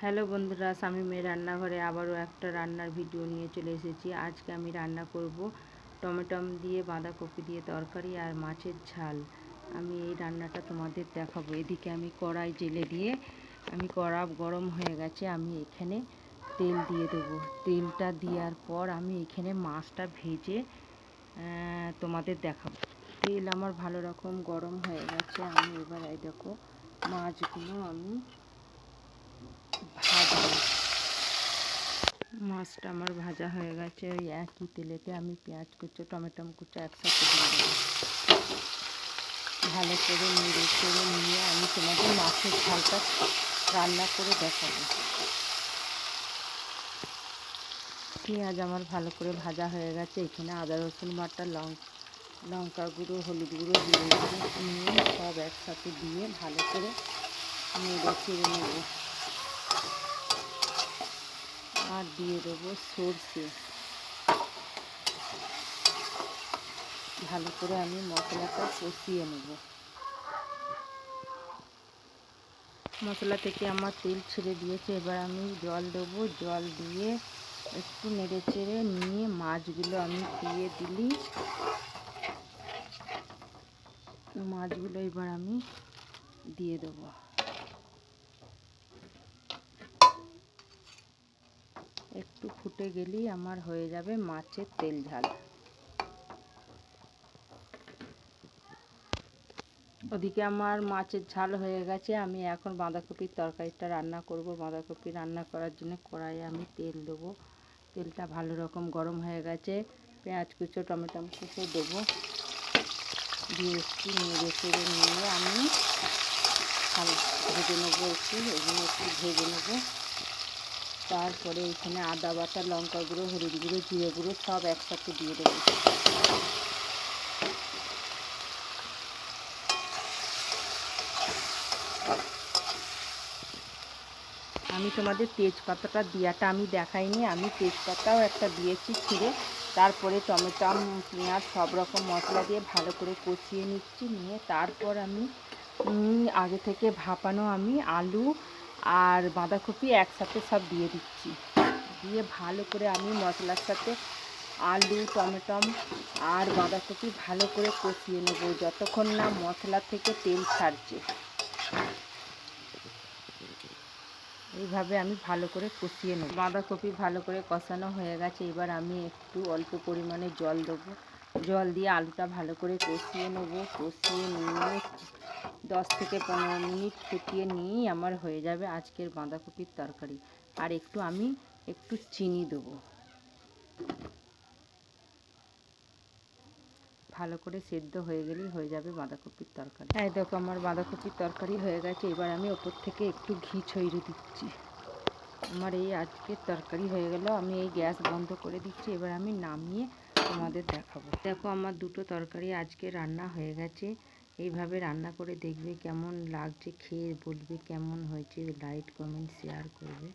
Hello বন্ধুরা মেয়ে রান্নাঘরে আবারও একটা রান্নার ভিডিও নিয়ে চলে এসেছি। আজকে আমি রান্না করব টমেটম দিয়ে বাঁধাকপি দিয়ে তরকারি আর মাছের ঝাল। আমি এই রান্নাটা তোমাদের দেখাবো। এদিকে আমি কড়াই জেলে দিয়ে, আমি কড়া গরম হয়ে গেছে, আমি এখানে তেল দিয়ে দেবো। তেলটা দেওয়ার পর আমি এখানে মাছটা ভেজে তোমাদের দেখাবো। তেল আমার ভালো রকম গরম হয়ে গেছে। আমি এবার এই দেখো মাছগুলো আমি ভাজা। মাছটা আমার ভাজা হয়ে গেছে, ওই একই তেলেতে আমি পেঁয়াজ কুচো টমেটো কুচো একসাথে দিয়ে ভালো করে নেড়ে চেড়ে নিয়ে আমি তোমাদের মাছের ঝালটা রান্না করে দেখাবো। পেঁয়াজ আমার ভালো করে ভাজা হয়ে গেছে, এখানে আদা, রসুন বাটা লঙ্কা লঙ্কা গুঁড়ো, হলুদ গুঁড়ো গুঁড়ো নিয়ে সব একসাথে দিয়ে ভালো করে নেড়ে চেড়ে নেব। আর দিয়ে দেবো সর্ষে। ভালো করে আমি মশলাটা কষিয়ে নেব। মশলা থেকে আমার তেল ছেড়ে দিয়েছে, এবার আমি জল দেবো। জল দিয়ে একটু নেড়ে চেড়ে নিয়ে মাছগুলো আমি দিয়ে দিলি। মাছগুলো এবার আমি দিয়ে দেবো। একটু ফুটে গেলেই আমার হয়ে যাবে মাছের তেল ঝাল। ওদিকে আমার মাছের ঝাল হয়ে গেছে, আমি এখন বাঁধাকপির তরকারিটা রান্না করব। বাঁধাকপি রান্না করার জন্য কড়াইয়ে আমি তেল দেবো। তেলটা ভালো রকম গরম হয়ে গেছে। পেঁয়াজ কুচো, টমেটো কুচো দেবো। দিয়ে একটু নেড়ে চেড়ে নিয়ে আমি ভেজে নেব একটু একটু ভেজে নেব। তারপরে এখানে আদা বাটা, লঙ্কা গুঁড়ো, হলুদ গুঁড়ো, জিরে গুঁড়ো সব একসাথে দিয়ে দেবো। আমি তোমাদের তেজপাতাটা দেওয়াটা আমি দেখাইনি, আমি তেজপাতাও একটা দিয়েছি ছিঁড়ে। তারপরে টমেটো, পেঁয়াজ সব রকম মশলা দিয়ে ভালো করে কষিয়ে নিচ্ছি, নিয়ে তারপর আমি আগে থেকে ভাপানো আমি আলু আর বাঁধাকপি একসাথে সব দিয়ে দিচ্ছি। দিয়ে ভালো করে আমি মশলার সাথে আলু, টমেটম আর বাঁধাকপি ভালো করে কষিয়ে নেব যতক্ষণ না মশলা থেকে তেল ছাড়ছে। এইভাবে আমি ভালো করে কষিয়ে নেব। বাঁধাকপি ভালো করে কষানো হয়ে গেছে। এবার আমি একটু অল্প পরিমাণে জল দেবো। জল দিয়ে আলুটা ভালো করে কষিয়ে নেব। কষিয়ে নিয়ে দশ থেকে পনেরো মিনিট ফুটিয়ে নিয়েই আমার হয়ে যাবে আজকের বাঁধাকপির তরকারি। আর একটু আমি একটু চিনি দেবো। ভালো করে সেদ্ধ হয়ে গেলেই হয়ে যাবে বাঁধাকপির তরকারি। হ্যাঁ দেখো আমার বাঁধাকপির তরকারি হয়ে গেছে, এবার আমি ওপর থেকে একটু ঘি ছড়িয়ে দিচ্ছি। আমার এই আজকের তরকারি হয়ে গেল, আমি এই গ্যাস বন্ধ করে দিচ্ছি, এবার আমি নামিয়ে তোমাদের দেখাবো। দেখো আমার দুটো তরকারি আজকে রান্না হয়ে গেছে। এইভাবে রান্না করে দেখবে কেমন লাগছে খেয়ে বলবে কেমন হয়েছে লাইক কমেন্ট শেয়ার করবে।